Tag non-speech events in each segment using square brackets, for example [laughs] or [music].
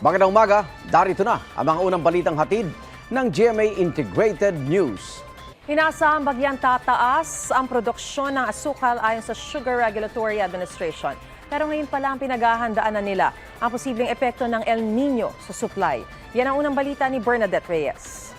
Magandang umaga, darito na ang mga unang balitang hatid ng GMA Integrated News. Inaasahang bagyang tataas ang produksyon ng asukal ayon sa Sugar Regulatory Administration. Pero ngayon pala ang pinaghahandaan na nila ang posibleng epekto ng El Nino sa supply. Yan ang unang balita ni Bernadette Reyes.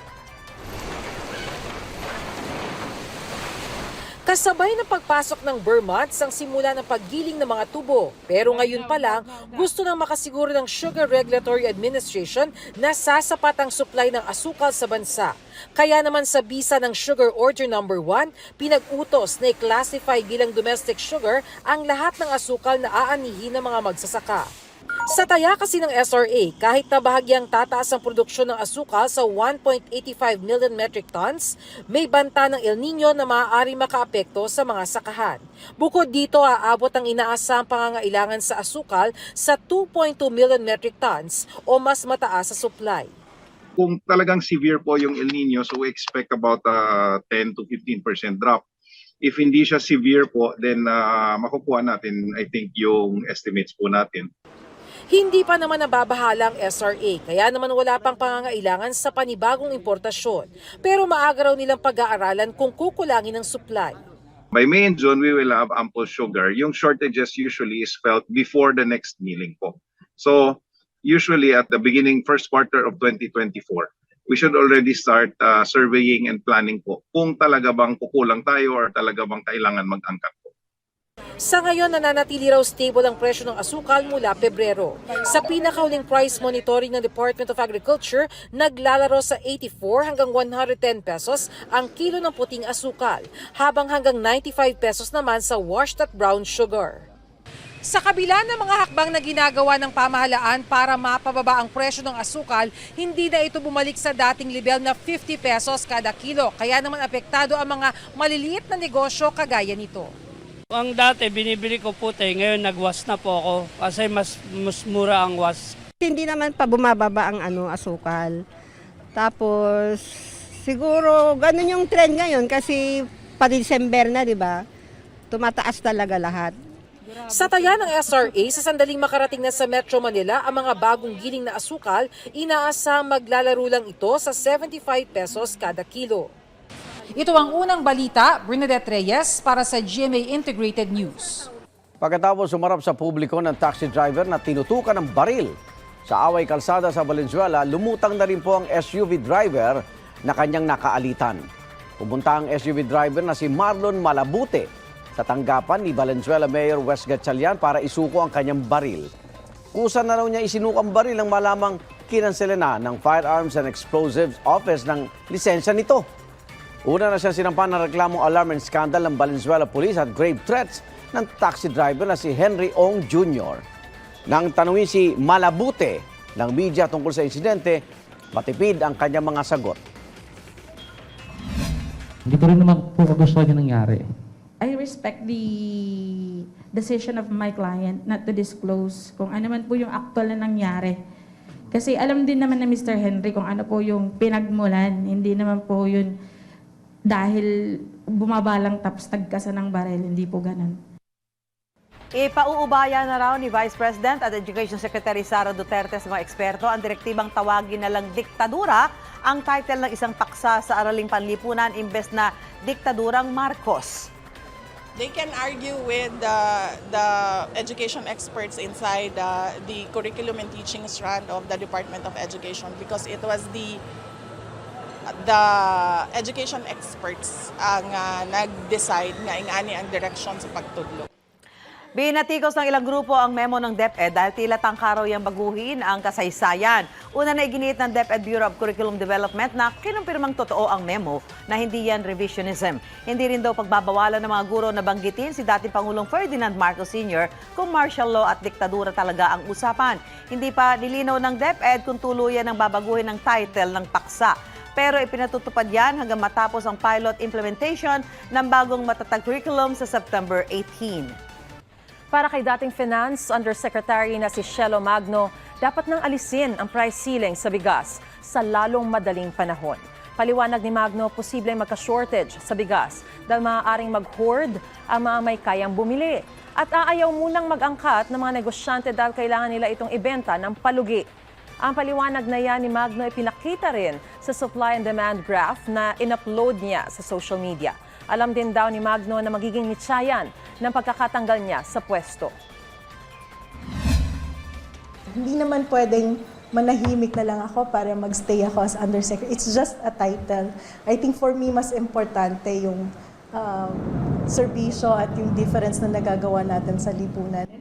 Kasabay ng pagpasok ng Vermont ang simula ng paggiling ng mga tubo. Pero ngayon pa lang, gusto nang makasiguro ng Sugar Regulatory Administration na sasapat ang supply ng asukal sa bansa. Kaya naman sa bisa ng Sugar Order Number 1, pinag-utos na i-classify bilang domestic sugar ang lahat ng asukal na aanihin ng mga magsasaka. Sa taya kasi ng SRA, kahit na bahagyang tataas ang produksyon ng asukal sa 1.85 million metric tons, may banta ng El Nino na maaari makaapekto sa mga sakahan. Bukod dito, aabot ang inaasahang pangangailangan sa asukal sa 2.2 million metric tons o mas mataas sa supply. kung talagang severe po yung El Nino, so we expect about uh, 10 to 15% drop. If hindi siya severe po, then uh, makukuha natin, I think, yung estimates po natin. Hindi pa naman nababahala ang SRA, kaya naman wala pang pangangailangan sa panibagong importasyon. Pero maaga raw nilang pag-aaralan kung kukulangin ang supply. By May and June, we will have ample sugar. Yung shortages usually is felt before the next milling po. So, usually at the beginning, first quarter of 2024, we should already start uh, surveying and planning po kung talaga bang kukulang tayo or talaga bang kailangan mag-angkat po. Sa ngayon, nananatili raw stable ang presyo ng asukal mula Pebrero. Sa pinakauling price monitoring ng Department of Agriculture, naglalaro sa 84 hanggang 110 pesos ang kilo ng puting asukal, habang hanggang 95 pesos naman sa washed at brown sugar. Sa kabila ng mga hakbang na ginagawa ng pamahalaan para mapababa ang presyo ng asukal, hindi na ito bumalik sa dating level na 50 pesos kada kilo. Kaya naman apektado ang mga maliliit na negosyo kagaya nito. Ang dati binibili ko puti, ngayon nagwas na po ako kasi mas, mas mura ang was. Hindi naman pa bumababa ang ano asukal. Tapos siguro ganun yung trend ngayon kasi pa December na, 'di ba? Tumataas talaga lahat. Sa taya ng SRA, sa sandaling makarating na sa Metro Manila ang mga bagong giling na asukal, inaasa maglalaro lang ito sa 75 pesos kada kilo. Ito ang unang balita, Bernadette Reyes para sa GMA Integrated News. Pagkatapos sumarap sa publiko ng taxi driver na tinutukan ng baril sa away kalsada sa Valenzuela, lumutang na rin po ang SUV driver na kanyang nakaalitan. Pumunta ang SUV driver na si Marlon Malabute sa tanggapan ni Valenzuela Mayor Wes Gatchalian para isuko ang kanyang baril. Kusa na raw niya isinuko ang baril nang malamang kinansela na ng Firearms and Explosives Office ng lisensya nito. Una na siya sinampan ng reklamong alarm and scandal ng Valenzuela Police at grave threats ng taxi driver na si Henry Ong Jr. Nang tanungin si Malabute ng media tungkol sa insidente, matipid ang kanyang mga sagot. Hindi ko rin naman po magustuhan yung nangyari. I respect the decision of my client not to disclose kung ano man po yung actual na nangyari. Kasi alam din naman na Mr. Henry kung ano po yung pinagmulan. Hindi naman po yun dahil bumabalang tapos tagkasan ng baril. Hindi po ganun. Ipauubaya na raw ni Vice President at Education Secretary Sara Duterte sa mga eksperto ang direktibang tawagin na lang diktadura ang title ng isang paksa sa araling panlipunan imbes na diktadurang Marcos. they can argue with the, the education experts inside uh, the curriculum and teaching strand of the Department of Education because it was the the education experts ang uh, nag-decide nga ingani ang direction sa pagtudlo. Binatikos ng ilang grupo ang memo ng DepEd dahil tila tangkaraw yung baguhin ang kasaysayan. Una na iginit ng DepEd Bureau of Curriculum Development na kinumpirmang totoo ang memo na hindi yan revisionism. Hindi rin daw pagbabawalan ng mga guro na banggitin si dating Pangulong Ferdinand Marcos Sr. kung martial law at diktadura talaga ang usapan. Hindi pa nilinaw ng DepEd kung tuluyan ang babaguhin ng title ng paksa. Pero ipinatutupad yan hanggang matapos ang pilot implementation ng bagong matatag curriculum sa September 18. Para kay dating Finance Undersecretary na si Shelo Magno, dapat nang alisin ang price ceiling sa bigas sa lalong madaling panahon. Paliwanag ni Magno, posibleng magka-shortage sa bigas dahil maaaring mag-hoard ang mga may kayang bumili. At aayaw munang mag-angkat ng mga negosyante dahil kailangan nila itong ibenta ng palugi. Ang paliwanag na yan ni Magno ay pinakita rin sa supply and demand graph na in-upload niya sa social media. Alam din daw ni Magno na magiging mitsayan ng pagkakatanggal niya sa pwesto. Hindi naman pwedeng manahimik na lang ako para magstay ako as undersecretary. It's just a title. I think for me, mas importante yung um, serbisyo at yung difference na nagagawa natin sa lipunan.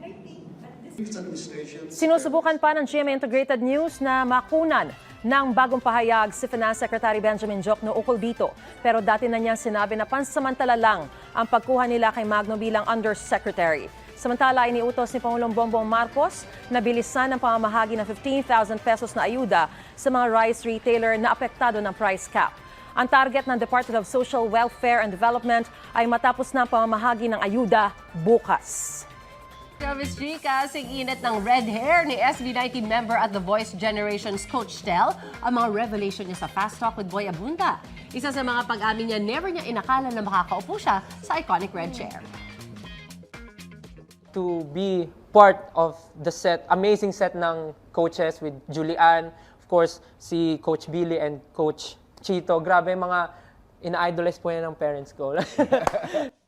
Sinusubukan pa ng GMA Integrated News na makunan ng bagong pahayag si Finance Secretary Benjamin Jokno ukol dito. Pero dati na niyang sinabi na pansamantala lang ang pagkuha nila kay Magno bilang Undersecretary. Samantala, iniutos ni Pangulong Bongbong Marcos na bilisan ang pamamahagi ng 15,000 pesos na ayuda sa mga rice retailer na apektado ng price cap. Ang target ng Department of Social Welfare and Development ay matapos na ang pamamahagi ng ayuda bukas. Travis G, kasing init ng red hair ni SB19 member at The Voice Generations Coach Tel ang mga revelation niya sa Fast Talk with Boy Abunda. Isa sa mga pag-amin niya, never niya inakala na makakaupo siya sa iconic red chair. to be part of the set, amazing set ng coaches with Julian, of course, si Coach Billy and Coach Chito. Grabe, mga ina-idolize po yan ng parents ko. [laughs]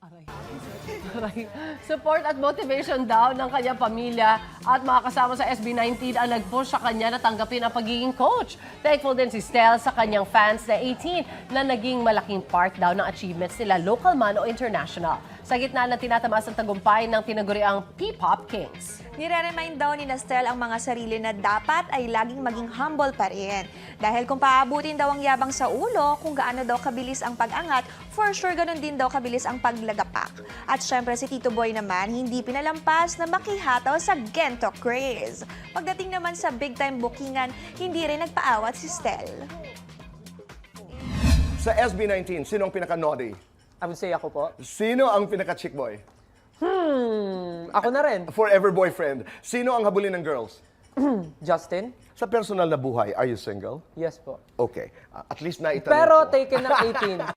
Support at motivation daw ng kanyang pamilya at mga kasama sa SB19 ang nag-push sa kanya na tanggapin ang pagiging coach. Thankful din si Stel sa kanyang fans na 18 na naging malaking part daw ng achievements nila local man o international. Sa gitna ng tinatamaas ng tagumpay ng tinaguriang P-Pop Kings. Nire-remind daw ni Nastel ang mga sarili na dapat ay laging maging humble pa rin. Dahil kung paabutin daw ang yabang sa ulo, kung gaano daw kabilis ang pag-angat, for sure ganun din daw kabilis ang paglagapak. At syempre si Tito Boy naman, hindi pinalampas na makihataw sa Gento craze. Pagdating naman sa big time bookingan, hindi rin nagpaawat si Stel. Sa SB19, sino ang pinaka-naughty? I would say ako po. Sino ang pinaka-chick boy? Hmm, ako na rin. Forever boyfriend. Sino ang habulin ng girls? [clears throat] Justin? Sa personal na buhay, are you single? Yes po. Okay. Uh, at least na itanong Pero ko. taken ng [laughs]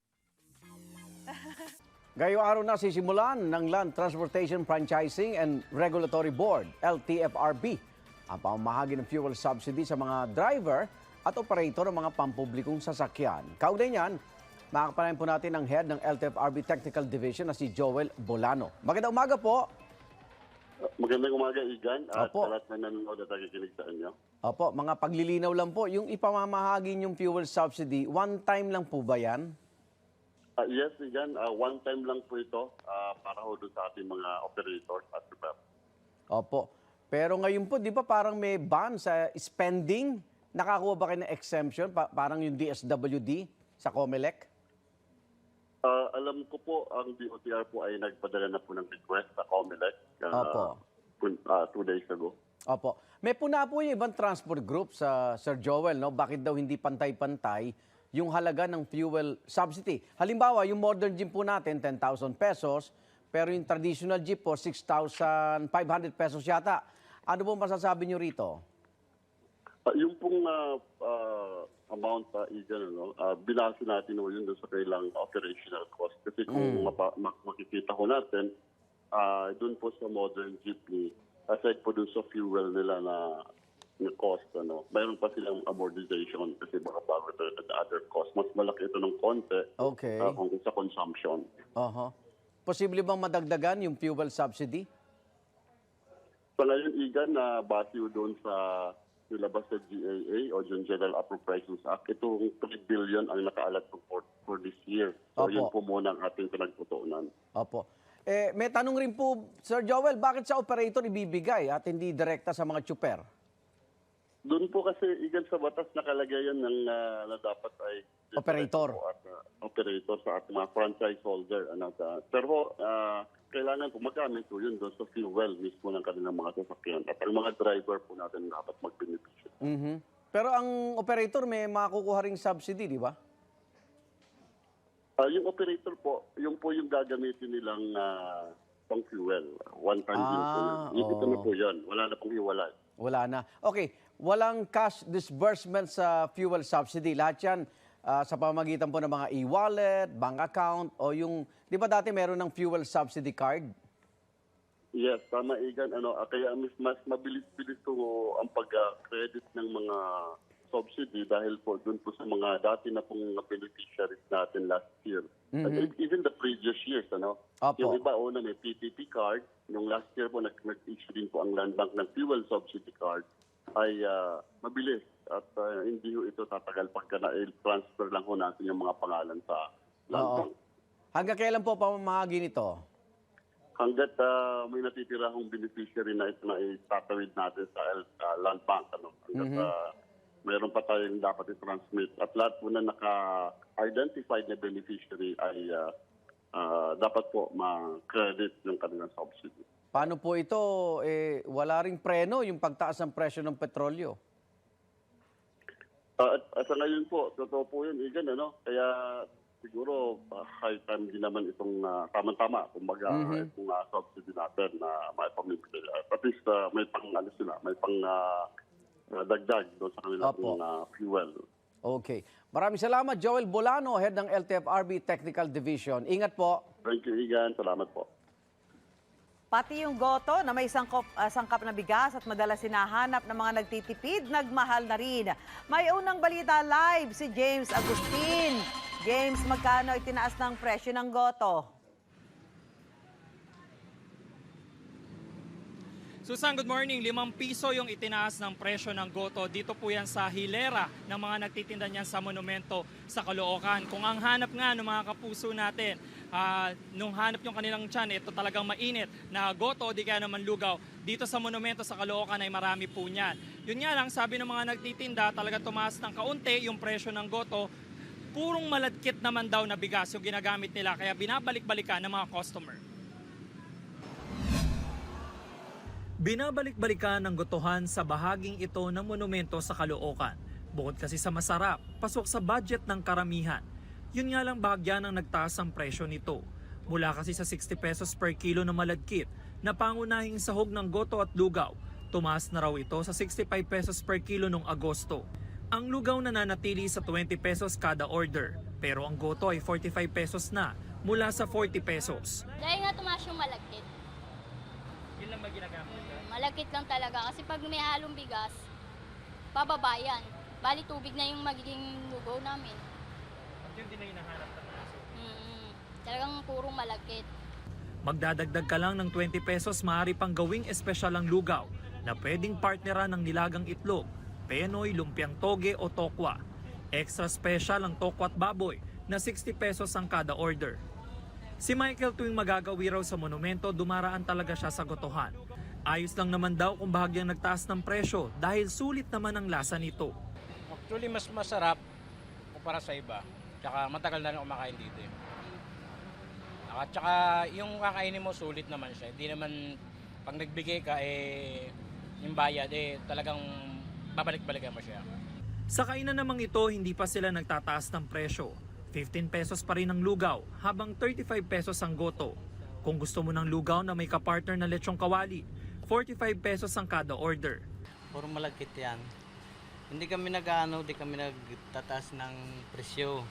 18. Ngayong araw na sisimulan ng Land Transportation Franchising and Regulatory Board, LTFRB, ang pamamahagi ng fuel subsidy sa mga driver at operator ng mga pampublikong sasakyan. Kaugnay niyan, makakapanayin po natin ang head ng LTFRB Technical Division na si Joel Bolano. Magandang umaga po. Magandang umaga, Igan. At Opo. lahat na nanonood at nakikinig sa inyo. Opo, mga paglilinaw lang po, yung ipamamahagi yung fuel subsidy, one time lang po ba yan? Ah, yes, Igan. ah, one time lang po ito ah, para ho doon sa ating mga operators at iba. Opo. Pero ngayon po, di ba parang may ban sa spending? Nakakuha ba kayo ng exemption? Pa- parang yung DSWD sa COMELEC? Ah, alam ko po, ang DOTR po ay nagpadala na po ng request sa COMELEC ah, Opo. ah, two days ago. Opo. May puna po yung ibang transport group sa Sir Joel, no? Bakit daw hindi pantay-pantay yung halaga ng fuel subsidy? Halimbawa, yung modern jeep po natin, 10,000 pesos, pero yung traditional jeep po, 6,500 pesos yata. Ano po masasabi nyo rito? Ah, yung pong ah, ah, amount sa Igan, ano, ah, binase natin ho yun sa kailang operational cost. Kasi kung mapa- mak- makikita ko natin, ah, doon po sa modern jeepney, aside po doon sa fuel nila na na cost, ano, mayroon pa silang amortization kasi baka bago ito at other cost. Mas malaki ito ng konti Okay. ah, kung sa consumption. Oho. Posible bang madagdagan yung fuel subsidy? Sa ngayon, Igan, na base ho doon sa nilabas sa GAA o yung General Appropriations Act, itong 3 billion ang nakaalat po for, for this year. So Opo. yun po muna ang ating pinagtutuunan. Opo. Eh, may tanong rin po, Sir Joel, bakit sa operator ibibigay at hindi direkta sa mga tsuper? Doon po kasi, Igan, sa batas nakalagay yan ng, ah, na dapat ay Operator. At, ah, operator sa ating mga franchise holder. Ano, sa, pero ah, kailangan po magamit po yun doon sa fuel mismo ng kanilang mga sasakyan. At ang mga driver po natin dapat magbenepisyo. Mhm. Pero ang operator may makukuha ring subsidy, di ba? Ah, yung operator po, yung po yung gagamitin nilang ah, pang fuel. One time din po yun. Ah, Ito na po yun. Wala na pong hiwalay. Wala na. Okay, walang cash disbursement sa fuel subsidy. Lahat yan ah, sa pamagitan po ng mga e-wallet, bank account, o yung, di ba dati meron ng fuel subsidy card? Yes, tama Igan. Ano, ah, kaya mas, mas mabilis-bilis to ang pag-credit ng mga subsidy dahil po doon po sa mga dati na pong beneficiaries natin last year. Mhm. Even the previous years, ano? Opo. Yung iba una may PPP card, yung last year po nag- nag-issue din po ang Land Bank ng fuel subsidy card ay ah, mabilis at ah, hindi ho ito tatagal pagka na-transfer lang ho natin yung mga pangalan sa Land Oo. Bank. Hanggang kailan po pamamahagi nito? hanggat ah, may natitira hong beneficiary na ito na itatawid natin sa ah, land bank. Ano? Hanggat Mhm. ah, mayroon pa tayong dapat i-transmit. At lahat po na naka-identified na beneficiary ay ah, ah, dapat po ma-credit yung kanilang subsidy. Paano po ito? Eh, wala ring preno yung pagtaas ng presyo ng petrolyo. Ah, at, at sa ngayon po, totoo po yun, Igan, ano? Kaya siguro ah, high time din naman itong ah, tama-tama, kumbaga Mhm. itong ah, subsidy natin na may pamimigay. At least ah, may pang ano sila, may pang ah, dagdag doon sa kanilang ah, fuel. Okay. Maraming salamat, Joel Bolano, head ng LTFRB Technical Division. Ingat po. Thank you, Igan. Salamat po. Pati yung goto na may sangkop, ah, sangkap na bigas at madalas sinahanap ng mga nagtitipid, nagmahal na rin. May unang balita live si James Agustin. James, magkano itinaas ng presyo ng goto? Susan, good morning. Limang piso yung itinaas ng presyo ng goto. Dito po yan sa hilera ng mga nagtitinda niyan sa monumento sa Caloocan. Kung ang hanap nga ng mga kapuso natin, ah, nung hanap yung kanilang tiyan, ito talagang mainit na goto di kaya naman lugaw. Dito sa monumento sa Caloocan ay marami po niyan. Yun nga lang, sabi ng mga nagtitinda, talaga tumaas ng kaunti yung presyo ng goto. Purong maladkit naman daw na bigas yung ginagamit nila kaya binabalik-balikan ng mga customer. Binabalik-balikan ng gotohan sa bahaging ito ng monumento sa Caloocan. Bukod kasi sa masarap, pasok sa budget ng karamihan. Yun nga lang bahagya ng nagtaas ang presyo nito. Mula kasi sa 60 pesos per kilo na malagkit na pangunahing sahog ng goto at lugaw, tumaas na raw ito sa 65 pesos per kilo noong Agosto. Ang lugaw na nanatili sa 20 pesos kada order, pero ang goto ay 45 pesos na mula sa 40 pesos. Dahil nga tumaas yung malagkit. Ginagamit? Malagkit lang talaga. Kasi pag may halong bigas, pababa yan. Bali tubig na yung magiging lugaw namin. At yun din na hinahanap ng. Mm, talagang purong malagkit. Magdadagdag ka lang ng 20 pesos, maaari pang gawing espesyal ang lugaw na pwedeng partneran ng nilagang itlog, penoy, lumpiang toge o tokwa. Extra special ang tokwa at baboy na 60 pesos ang kada order. Si Michael tuwing magagawi raw sa monumento, dumaraan talaga siya sa gotohan. Ayos lang naman daw kung bahagyang nagtaas ng presyo dahil sulit naman ang lasa nito. Actually, mas masarap kumpara sa iba. Tsaka matagal na rin kumakain dito. eh. At tsaka yung kakainin mo, sulit naman siya. Hindi naman, pag nagbigay ka, eh, yung bayad, eh, talagang babalik-balikan mo siya. Sa kainan namang ito, hindi pa sila nagtataas ng presyo. 15 pesos pa rin ang lugaw, habang 35 pesos ang goto. Kung gusto mo ng lugaw na may kapartner na lechong kawali, 45 pesos ang kada order. Puro malagkit yan. Hindi kami nag-ano, hindi kami nagtataas ng presyo.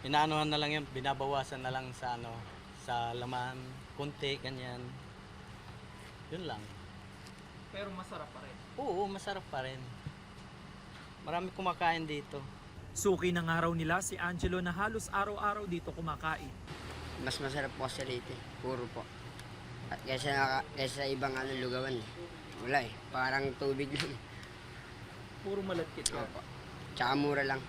Inaanuhan na lang yan, binabawasan na lang sa ano, sa laman, kunti, ganyan. Yun lang. Pero masarap pa rin. Oo, masarap pa rin. Marami kumakain dito. Suki ng araw nila si Angelo na halos araw-araw dito kumakain. Mas masarap po rito eh. Puro po. At kaysa, kaysa sa ibang ano, lugawan eh. Wala eh. Parang tubig lang. Puro malagkit yan. Opo. Tsaka mura lang.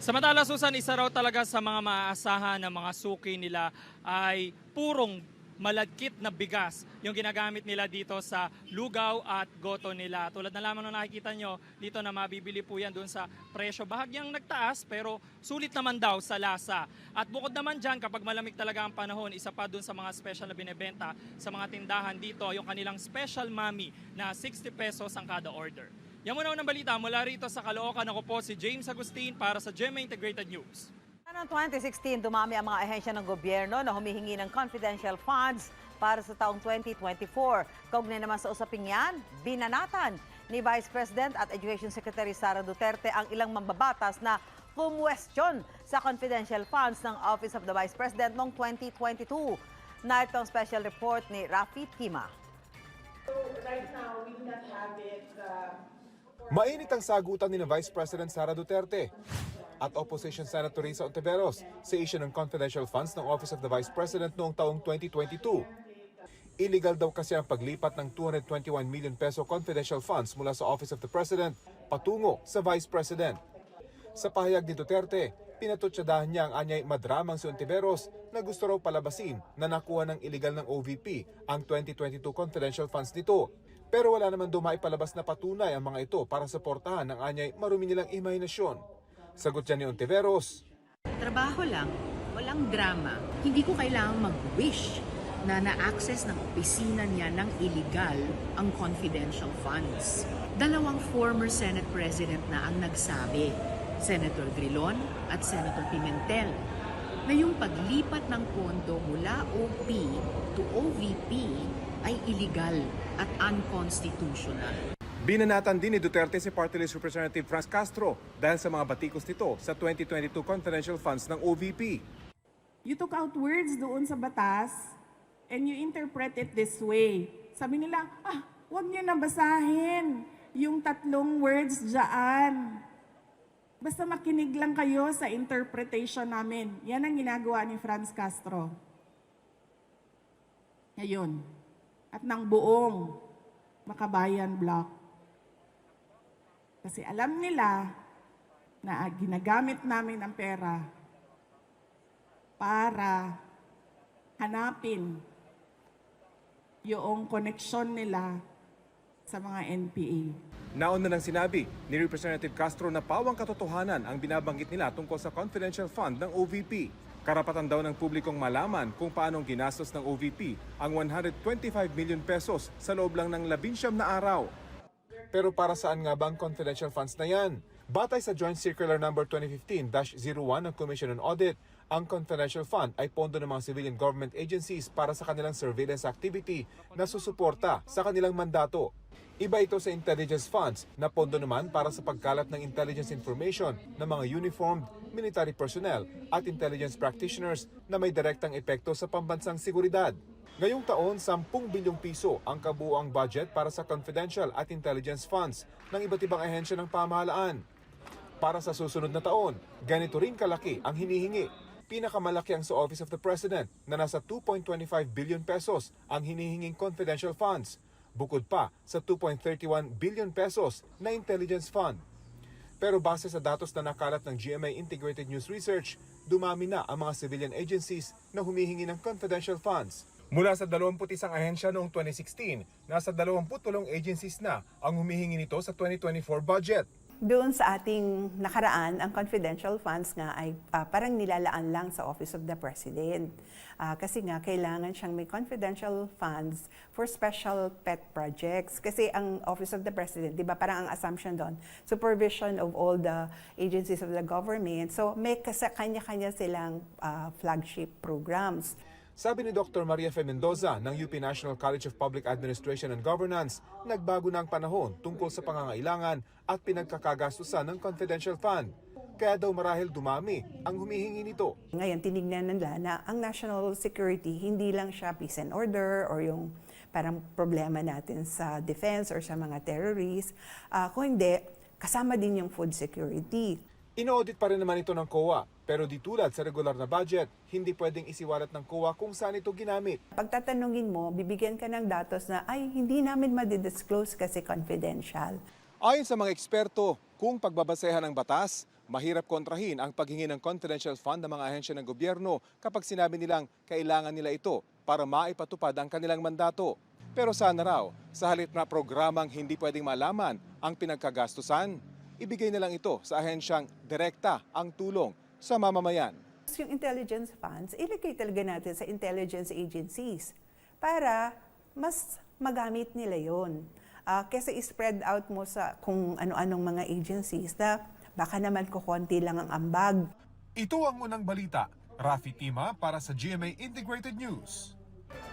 Samantala Susan, isa raw talaga sa mga maaasahan ng mga suki nila ay purong malagkit na bigas yung ginagamit nila dito sa lugaw at goto nila. Tulad na lamang nung nakikita nyo, dito na mabibili po yan doon sa presyo. Bahagyang nagtaas pero sulit naman daw sa lasa. At bukod naman dyan, kapag malamig talaga ang panahon, isa pa doon sa mga special na binebenta sa mga tindahan dito, yung kanilang special mami na 60 pesos ang kada order. Yan muna unang balita mula rito sa Caloocan. Ako po si James Agustin para sa GMA Integrated News. Noong 2016, dumami ang mga ahensya ng gobyerno na humihingi ng confidential funds para sa taong 2024. Kaugnay naman sa usaping yan, binanatan ni Vice President at Education Secretary Sara Duterte ang ilang mambabatas na kumwestiyon sa confidential funds ng Office of the Vice President noong 2022. Narito ang special report ni Rafi Tima. Mainit ang sagutan ni na Vice President Sara Duterte at Opposition Senator Risa Ontiveros sa issue ng confidential funds ng Office of the Vice President noong taong 2022. Illegal daw kasi ang paglipat ng 221 million peso confidential funds mula sa Office of the President patungo sa Vice President. Sa pahayag ni Duterte, pinatutsadahan niya ang anyay madramang si Ontiveros na gusto raw palabasin na nakuha ng illegal ng OVP ang 2022 confidential funds nito. Pero wala naman daw maipalabas na patunay ang mga ito para suportahan ang anyay marumi nilang imahinasyon. Sagot niya ni Ontiveros, Trabaho lang, walang drama. Hindi ko kailangang mag-wish na na-access ng opisina niya ng illegal ang confidential funds. Dalawang former Senate President na ang nagsabi, Senator Drilon at Senator Pimentel, na yung paglipat ng pondo mula OP to OVP ay illegal at unconstitutional. Binanatan din ni Duterte si Party List Representative Franz Castro dahil sa mga batikos nito sa 2022 confidential funds ng OVP. You took out words doon sa batas and you interpret it this way. Sabi nila, ah, huwag niyo na basahin yung tatlong words dyan. Basta makinig lang kayo sa interpretation namin. Yan ang ginagawa ni Franz Castro. Ngayon. At ng buong Makabayan Block. Kasi alam nila na ginagamit namin ang pera para hanapin yung koneksyon nila sa mga NPA. Nauna nang sinabi ni Representative Castro na pawang katotohanan ang binabanggit nila tungkol sa confidential fund ng OVP. Karapatan daw ng publikong malaman kung paanong ginastos ng OVP ang 125 million pesos sa loob lang ng labinsyam na araw. Pero para saan nga ba ang confidential funds na yan? Batay sa Joint Circular Number 2015-01 ng Commission on Audit, ang confidential fund ay pondo ng mga civilian government agencies para sa kanilang surveillance activity na susuporta sa kanilang mandato. Iba ito sa intelligence funds na pondo naman para sa pagkalat ng intelligence information ng mga uniformed, military personnel at intelligence practitioners na may direktang epekto sa pambansang seguridad. Ngayong taon, 10 bilyong piso ang kabuuang budget para sa confidential at intelligence funds ng iba't ibang ahensya ng pamahalaan. Para sa susunod na taon, ganito rin kalaki ang hinihingi. Pinakamalaki ang sa Office of the President na nasa 2.25 billion pesos ang hinihinging confidential funds, bukod pa sa 2.31 billion pesos na intelligence fund. Pero base sa datos na nakalat ng GMA Integrated News Research, dumami na ang mga civilian agencies na humihingi ng confidential funds. Mula sa 21 ahensya noong 2016, nasa 28 agencies na ang humihingi nito sa 2024 budget. Doon sa ating nakaraan, ang confidential funds nga ay ah, parang nilalaan lang sa Office of the President. Ah, kasi nga, kailangan siyang may confidential funds for special pet projects. Kasi ang Office of the President, di ba parang ang assumption doon, supervision of all the agencies of the government. So may kanya-kanya silang ah, flagship programs. Sabi ni Dr. Maria Fe Mendoza ng UP National College of Public Administration and Governance, nagbago na ang panahon tungkol sa pangangailangan at pinagkakagastusan ng confidential fund. Kaya daw marahil dumami ang humihingi nito. Ngayon, tinignan nila na ang national security, hindi lang siya peace and order or yung parang problema natin sa defense or sa mga terrorists. Ah, kung hindi, kasama din yung food security. Ino-audit pa rin naman ito ng COA, pero di tulad sa regular na budget, hindi pwedeng isiwalat ng COA kung saan ito ginamit. Pagtatanungin mo, bibigyan ka ng datos na, ay, hindi namin madidisclose kasi confidential. Ayon sa mga eksperto, kung pagbabasehan ng batas, mahirap kontrahin ang paghingi ng confidential fund ng mga ahensya ng gobyerno kapag sinabi nilang kailangan nila ito para maipatupad ang kanilang mandato. Pero sana raw, sa halip na programang hindi pwedeng malaman ang pinagkagastusan, ibigay na lang ito sa ahensyang direkta ang tulong sa mamamayan. Yung intelligence funds, ilagay talaga natin sa intelligence agencies para mas magamit nila yon. Ah, kasi spread out mo sa kung ano-anong mga agencies na baka naman kukonti lang ang ambag. Ito ang unang balita. Rafi Tima para sa GMA Integrated News.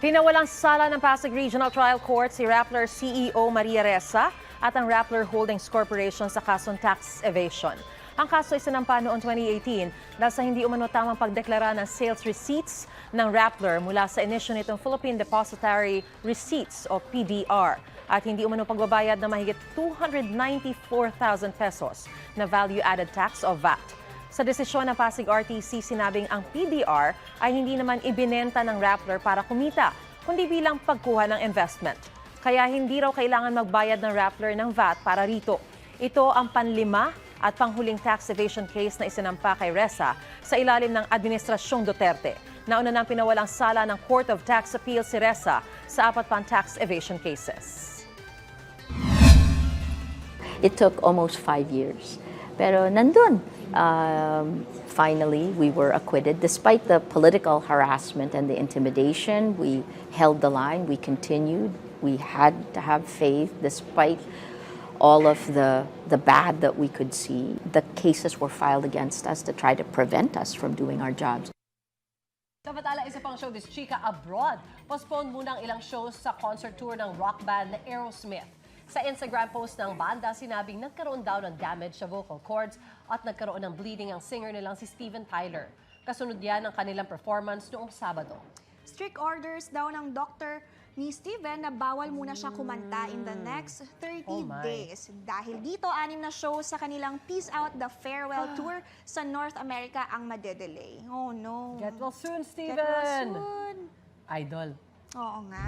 Pinawalang sala ng Pasig Regional Trial Court si Rappler CEO Maria Ressa at ang Rappler Holdings Corporation sa kasong tax evasion. Ang kaso ay sinampa noong 2018 dahil sa hindi umano tamang pagdeklara ng sales receipts ng Rappler mula sa inisyo nitong Philippine Depository Receipts o PDR at hindi umano pagbabayad ng mahigit 294,000 pesos na value-added tax o VAT. Sa desisyon ng Pasig RTC, sinabing ang PDR ay hindi naman ibinenta ng Rappler para kumita, kundi bilang pagkuha ng investment. Kaya hindi raw kailangan magbayad ng Rappler ng VAT para rito. Ito ang panlima at panghuling tax evasion case na isinampa kay Reza sa ilalim ng Administrasyong Duterte. Nauna nang pinawalang sala ng Court of Tax Appeal si Reza sa apat pang tax evasion cases. It took almost five years. Pero nandun. Um, finally, we were acquitted. Despite the political harassment and the intimidation, we held the line, we continued. We had to have faith despite all of the, the bad that we could see. The cases were filed against us to try to prevent us from doing our jobs. Samantala, isa pang show this Chica abroad. Postpone muna ang ilang shows sa concert tour ng rock band na Aerosmith. Sa Instagram post ng banda, sinabing nagkaroon daw ng damage sa vocal cords at nagkaroon ng bleeding ang singer nilang si Steven Tyler. Kasunod yan ang kanilang performance noong Sabado. Strict orders daw ng doktor ni Steven na bawal muna siya kumanta in the next 30 Oh my. days. Dahil dito, anim na show sa kanilang Peace Out the Farewell [gasps] Tour sa North America ang madedelay. Oh no. Get well soon, Get Steven! well soon. Idol. Oo nga.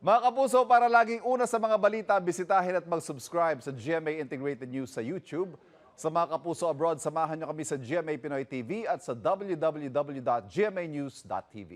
Mga kapuso, para laging una sa mga balita, bisitahin at mag-subscribe sa GMA Integrated News sa YouTube. Sa mga kapuso abroad, samahan nyo kami sa GMA Pinoy TV at sa www.gmanews.tv.